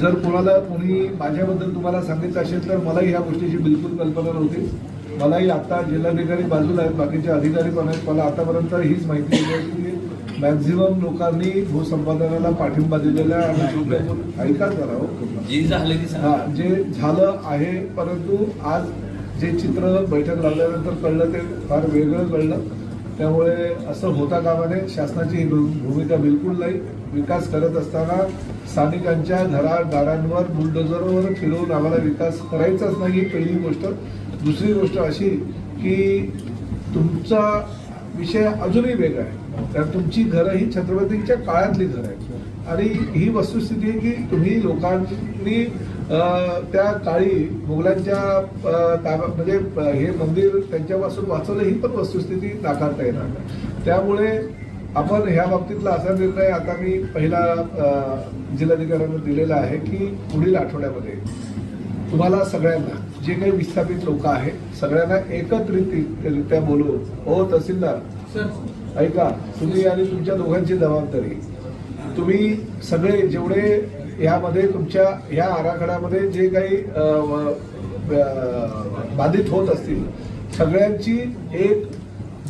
जर कोणाला कोणी माझ्याबद्दल तुम्हाला सांगितलं असेल तर मलाही ह्या गोष्टीची बिलकुल कल्पना नव्हती. मलाही आता जिल्हाधिकारी बाजूला आहेत बाकीचे अधिकारी पण आहेत. मला आतापर्यंत हीच माहिती दिली आहे की मॅक्झिमम लोकांनी भूसंपादनाला पाठिंबा दिलेला आहे. ऐका जरा हो. हा जे झालं आहे परंतु आज जे चित्र बैठक लागल्यानंतर कळलं ते फार वेगळं कळलं. त्यामुळे असं होता कामाने शासनाची भू- भूमिका बिलकुल नाही. विकास करत असताना स्थानिकांच्या घरा बुलडोजरवर बुलडोझरवर फिरवून आम्हाला विकास करायचाच नाही ही पहिली गोष्ट. दुसरी गोष्ट अशी की तुमचा विषय अजूनही वेगळा आहे. कारण तुमची घरं ही छत्रपतींच्या काळातली घरं आहेत. आणि ही वस्तुस्थिती आहे की तुम्ही लोकांनी त्या काळी मुघलांच्या ताब्या म्हणजे हे मंदिर त्यांच्यापासून वाचवलं ही पण वस्तुस्थिती नाकारता येणार नाही. त्यामुळे आपण ह्या बाबतीतला असा निर्णय आता मी पहिला जिल्हाधिकाऱ्यांना दिलेला आहे की पुढील आठवड्यामध्ये तुम्हाला सगळ्यांना जे काही विस्थापित लोक आहेत सगळ्यांना एकत्रितरित्या बोलवून हो तहसीलदार ऐका तुम्ही आणि तुमच्या दोघांची जबाबदारी तुम्ही सगळे जेवढे यामध्ये तुमच्या या आराखड्यामध्ये जे काही बाधित होत असतील सगळ्यांची एक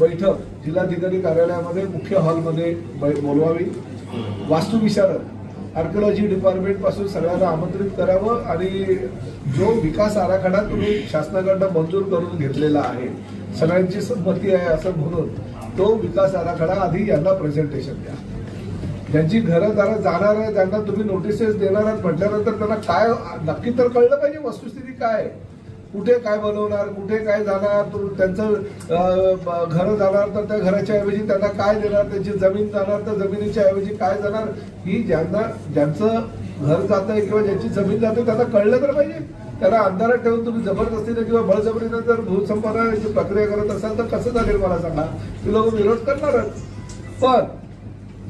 बैठक जिल्हाधिकारी कार्यालयामध्ये मुख्य हॉलमध्ये बै- बोलवावी. वास्तुविशारद आर्किओलॉजी डिपार्टमेंटपासून सगळ्यांना आमंत्रित करावं आणि जो विकास आराखडा तुम्ही शासनाकडनं मंजूर करून घेतलेला आहे सगळ्यांची संमती आहे असं म्हणून तो विकास आराखडा आधी यांना प्रेझेंटेशन द्या. ज्यांची घरं दारं जाणार आहे त्यांना तुम्ही नोटिसेस देणार आहात म्हटल्यानंतर त्यांना काय नक्की तर कळलं पाहिजे वस्तुस्थिती काय आहे. कुठे काय बनवणार कुठे काय जाणार तर त्यांचं घरं जाणार तर त्या घराच्या ऐवजी त्यांना काय देणार त्यांची जमीन जाणार तर जमिनीच्या ऐवजी काय जाणार ही ज्यांना ज्यांचं घर जात आहे किंवा ज्यांची जमीन जाते त्यांना कळलं तर पाहिजे. त्यांना अंधारात ठेवून तुम्ही जबरदस्तीने किंवा बळजबरीने जर भूसंपादनाची प्रक्रिया करत असाल तर कसं चालेल मला सांगा? ते लोक विरोध करणारच पण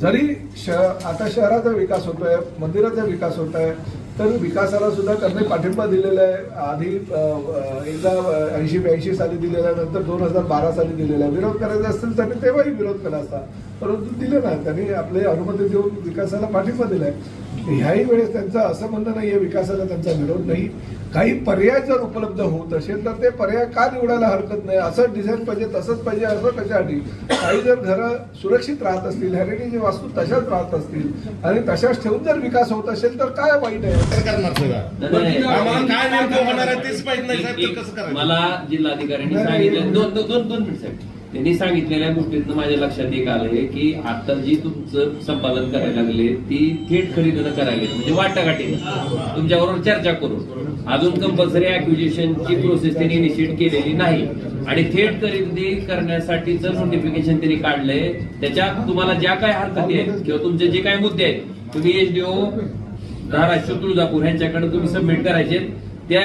जरी श आता शहराचा विकास होतोय मंदिराचा विकास होत आहे तर विकासाला सुद्धा त्यांनी पाठिंबा दिलेला आहे. आधी एकदा ऐंशी ब्याऐंशी साली दिलेला आहे नंतर दोन हजार बारा साली दिलेला आहे विरोध करायचा असेल त्यांनी तेव्हाही विरोध केला असता. परंतु दिले नाही. त्यांनी आपले अनुमती देऊन विकासाला पाठिंबा दिलाय. ह्याही वेळेस त्यांचं असं म्हणणं नाहीये विकासाला त्यांचा विरोध नाही. काही पर्याय जर उपलब्ध होत असेल तर ते पर्याय का निवडायला हरकत नाही? असं डिझाईन पाहिजे तसंच पाहिजे असं कशासाठी? काही जर घरं सुरक्षित राहत असतील हॅरिटेज वास्तू तशाच राहत असतील आणि तशाच ठेवून जर विकास होत असेल तर काय वाईट आहे? नाही, नाही. आहे नाही? मला जिल्हाधिकाऱ्यांनी नाही, सांगितलं. नाही. दोन दोन दोन मिनिट त्यांनी सांगितलेल्या गोष्टीतनं माझ्या लक्षात एक आलंय की आता जी तुमचं संपादन करायला लागले ती थेट खरेदीनं करायला म्हणजे वाटाघाटी तुमच्याबरोबर चर्चा करून. अजून कंपल्सरी अक्विजिशनची प्रोसेस त्यांनी इनिशिएट केलेली नाही. आणि थेट खरेदी करण्यासाठीचं नोटिफिकेशन त्यांनी काढलंय त्याच्यात तुम्हाला ज्या काय हरकती आहेत किंवा तुमचे जे काय मुद्दे आहेत तुम्ही एचडीओ धाराशिव तुळजापूर यांच्याकडे तुम्ही सबमिट करायचे त्या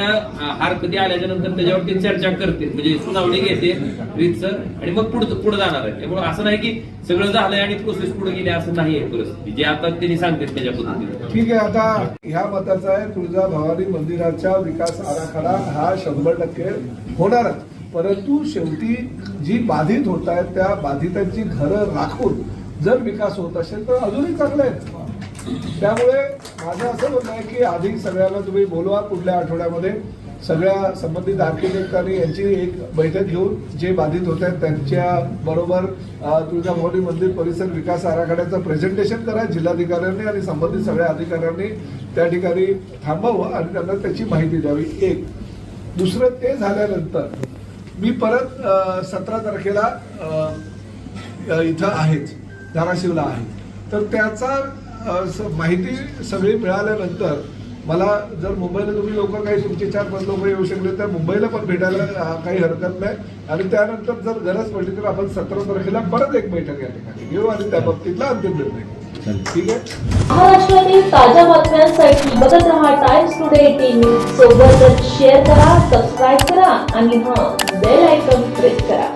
हरकती आल्याच्यानंतर त्याच्यावरती चर्चा करते म्हणजे सुनावणी घेते रीतसर आणि मग पुढे पुढे जाणार आहे. त्यामुळे असं नाही की सगळं झालंय आणि प्रोसेस पुढे गेली असं नाही आहे परिस्थिती. जे आता त्यांनी सांगतात त्याच्या पद्धतीने. ठीक आहे आता ह्या मताचा आहे तुळजा भवानी मंदिराचा विकास आराखडा हा शंभर टक्के होणारच. परंतु शेवटी जी बाधित होत आहेत त्या बाधितांची घरं राखून जर विकास होत असेल तर अजूनही चांगलं आहे. त्यामुळे माझं असं म्हणणं आहे की आधी सगळ्यांना तुम्ही बोलवा पुढल्या आठवड्यामध्ये. सगळ्या संबंधित आर्किटेक्टांनी यांची एक बैठक घेऊन जे बाधित होत आहेत त्यांच्या बरोबर तुळजाभवानी मंदिर परिसर विकास आराखड्याचं प्रेझेंटेशन करा जिल्हाधिकाऱ्यांनी आणि संबंधित सगळ्या अधिकाऱ्यांनी त्या ठिकाणी थांबावं आणि त्यांना त्याची माहिती द्यावी. एक. दुसरं ते झाल्यानंतर मी परत सतरा तारखेला इथं आहेच धाराशिवला आहे तर त्याचा माहिती सगळी मिळाल्यानंतर मला जर मुंबईला तुम्ही लोक काही तुमचे चार पाच लोक येऊ शकले तर मुंबईला पण भेटायला काही हरकत नाही. आणि त्यानंतर जर गरज पडली तर आपण सतरा तारखेला परत एक बैठक या ठिकाणी घेऊ आणि त्या बाबतीतला अंतिम निर्णय ठीक आहे? महाराष्ट्रातील ताज्या बातम्यांसाठी बघत रहा टाइम्स टुडे टीव्ही सोबतच शेअर करा सबस्क्राईब करा आणि हा बेल आयकॉन प्रेस करा.